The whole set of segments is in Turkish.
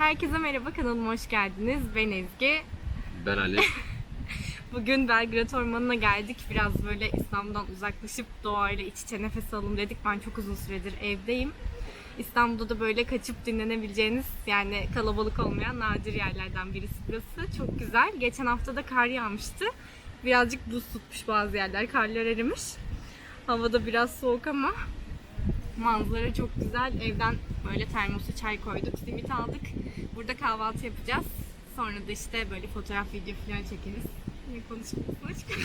Herkese merhaba kanalıma hoş geldiniz. Ben Ezgi. Ben Ali. Bugün Belgrad Ormanı'na geldik. Biraz böyle İstanbul'dan uzaklaşıp doğayla iç içe nefes alalım dedik. Ben çok uzun süredir evdeyim. İstanbul'da da böyle kaçıp dinlenebileceğiniz yani kalabalık olmayan nadir yerlerden birisi burası. Çok güzel. Geçen hafta da kar yağmıştı. Birazcık buz tutmuş bazı yerler. Karlar erimiş. Havada biraz soğuk ama manzara çok güzel. Evden böyle termosa çay koyduk, simit aldık. Burada kahvaltı yapacağız. Sonra da işte böyle fotoğraf, video falan çekeriz. Ne konuşmasın aşkım?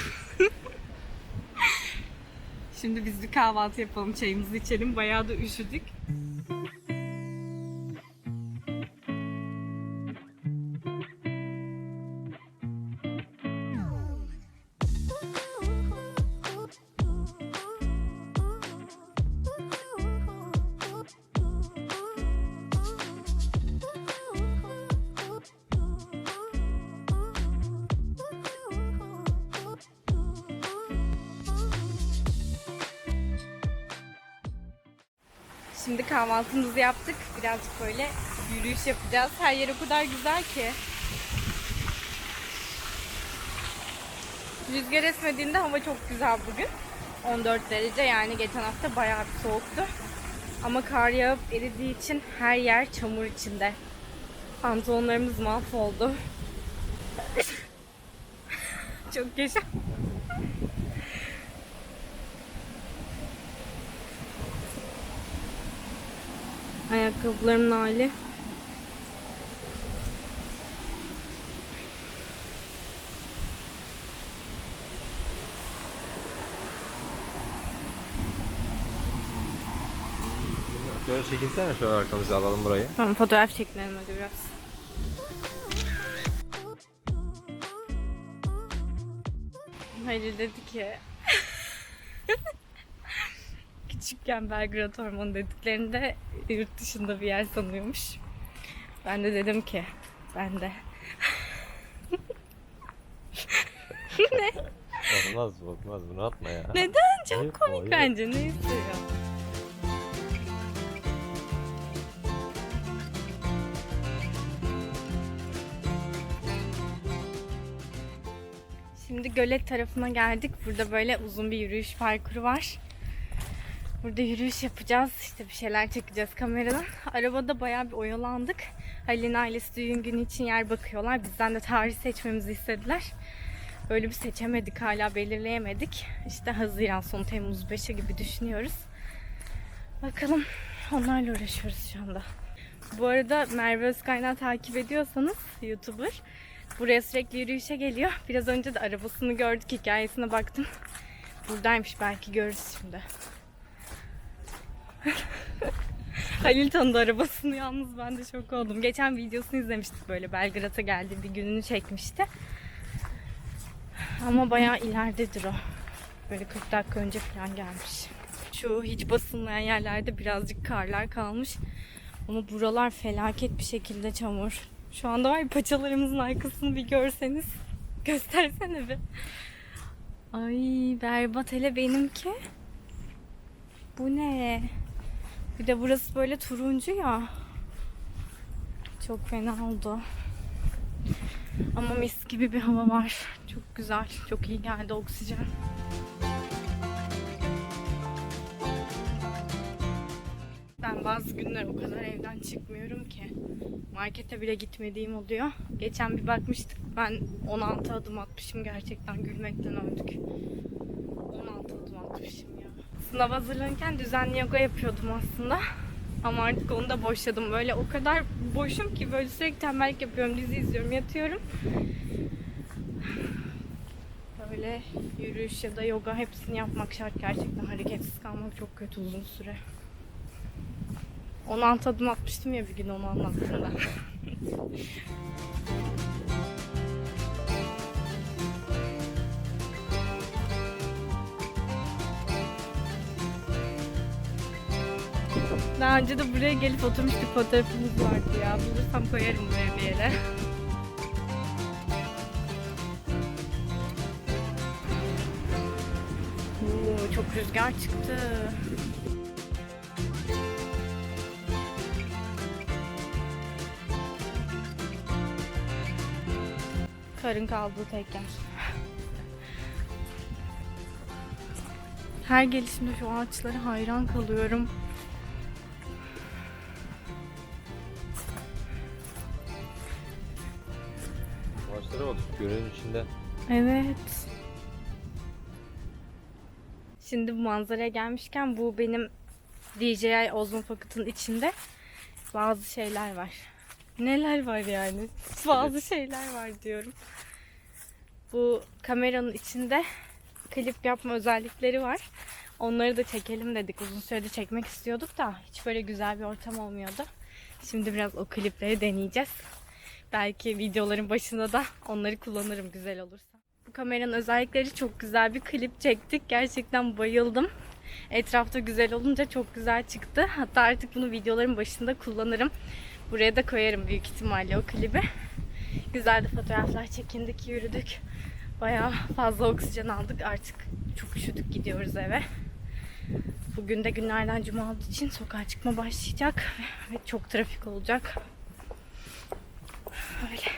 Şimdi biz bir kahvaltı yapalım, çayımızı içelim. Bayağı da üşüdük. Şimdi kahvaltımızı yaptık. Birazcık böyle yürüyüş yapacağız. Her yer o kadar güzel ki. Rüzgar esmediğinde hava çok güzel bugün. 14 derece yani geçen hafta bayağı bir soğuktu. Ama kar yağıp eridiği için her yer çamur içinde. Pantolonlarımız mahvoldu. çok yaşa. Ayakkabılarımın hali. Şöyle çekilsene şöyle arkamızı alalım burayı. Tamam fotoğraf çekinelim hadi biraz. Halil dedi ki küçükken Belgrad Ormanı dediklerinde yurt dışında bir yer sanıyormuş. Ben de dedim ki ben de. Olmaz olmaz bunu atma ya. Neden? Çok Ayıp, komik ayıp. bence. Ne istiyor? Şimdi gölet tarafına geldik. Burada böyle uzun bir yürüyüş parkuru var. Burada yürüyüş yapacağız. İşte bir şeyler çekeceğiz kameradan. Arabada bayağı bir oyalandık. Halil'in ailesi düğün günü için yer bakıyorlar. Bizden de tarih seçmemizi istediler. Böyle bir seçemedik hala belirleyemedik. İşte Haziran sonu Temmuz 5'e gibi düşünüyoruz. Bakalım onlarla uğraşıyoruz şu anda. Bu arada Merve Özkaynağı takip ediyorsanız YouTuber buraya sürekli yürüyüşe geliyor. Biraz önce de arabasını gördük hikayesine baktım. Buradaymış belki görürüz şimdi. Halil tanıdı arabasını yalnız ben de şok oldum. Geçen videosunu izlemiştik böyle Belgrad'a geldi bir gününü çekmişti. Ama bayağı ileridedir o. Böyle 40 dakika önce falan gelmiş. Şu hiç basılmayan yerlerde birazcık karlar kalmış. Ama buralar felaket bir şekilde çamur. Şu anda var ya paçalarımızın arkasını bir görseniz. Göstersene bir. Ay berbat hele benimki. Bu ne? Bir de burası böyle turuncu ya. Çok fena oldu. Ama mis gibi bir hava var. Çok güzel. Çok iyi geldi oksijen. Ben bazı günler o kadar evden çıkmıyorum ki. Markete bile gitmediğim oluyor. Geçen bir bakmıştık. Ben 16 adım atmışım. Gerçekten gülmekten öldük. 16 adım atmışım ya. Sınav hazırlanırken düzenli yoga yapıyordum aslında. Ama artık onu da boşladım. Böyle o kadar boşum ki böyle sürekli tembellik yapıyorum, dizi izliyorum, yatıyorum. Böyle yürüyüş ya da yoga hepsini yapmak şart gerçekten. Hareketsiz kalmak çok kötü uzun süre. 16 adım atmıştım ya bir gün onu anlattım da. Daha önce de buraya gelip oturmuştuk fotoğrafımız vardı ya. Bulursam koyarım buraya bir yere. Oo, çok rüzgar çıktı. Karın kaldığı tek yer. Her gelişimde şu ağaçlara hayran kalıyorum. Gölün içinde. Evet. Şimdi bu manzaraya gelmişken bu benim DJI Ozone Pocket'ın içinde bazı şeyler var. Neler var yani? Bazı şeyler var diyorum. Bu kameranın içinde klip yapma özellikleri var. Onları da çekelim dedik. Uzun süredir çekmek istiyorduk da hiç böyle güzel bir ortam olmuyordu. Şimdi biraz o klipleri deneyeceğiz. Belki videoların başında da onları kullanırım güzel olursa. Bu kameranın özellikleri çok güzel bir klip çektik. Gerçekten bayıldım. Etrafta güzel olunca çok güzel çıktı. Hatta artık bunu videoların başında kullanırım. Buraya da koyarım büyük ihtimalle o klibi. Güzel de fotoğraflar çekindik, yürüdük. Bayağı fazla oksijen aldık. Artık çok üşüdük gidiyoruz eve. Bugün de günlerden cuma olduğu için sokağa çıkma başlayacak ve çok trafik olacak. Hola.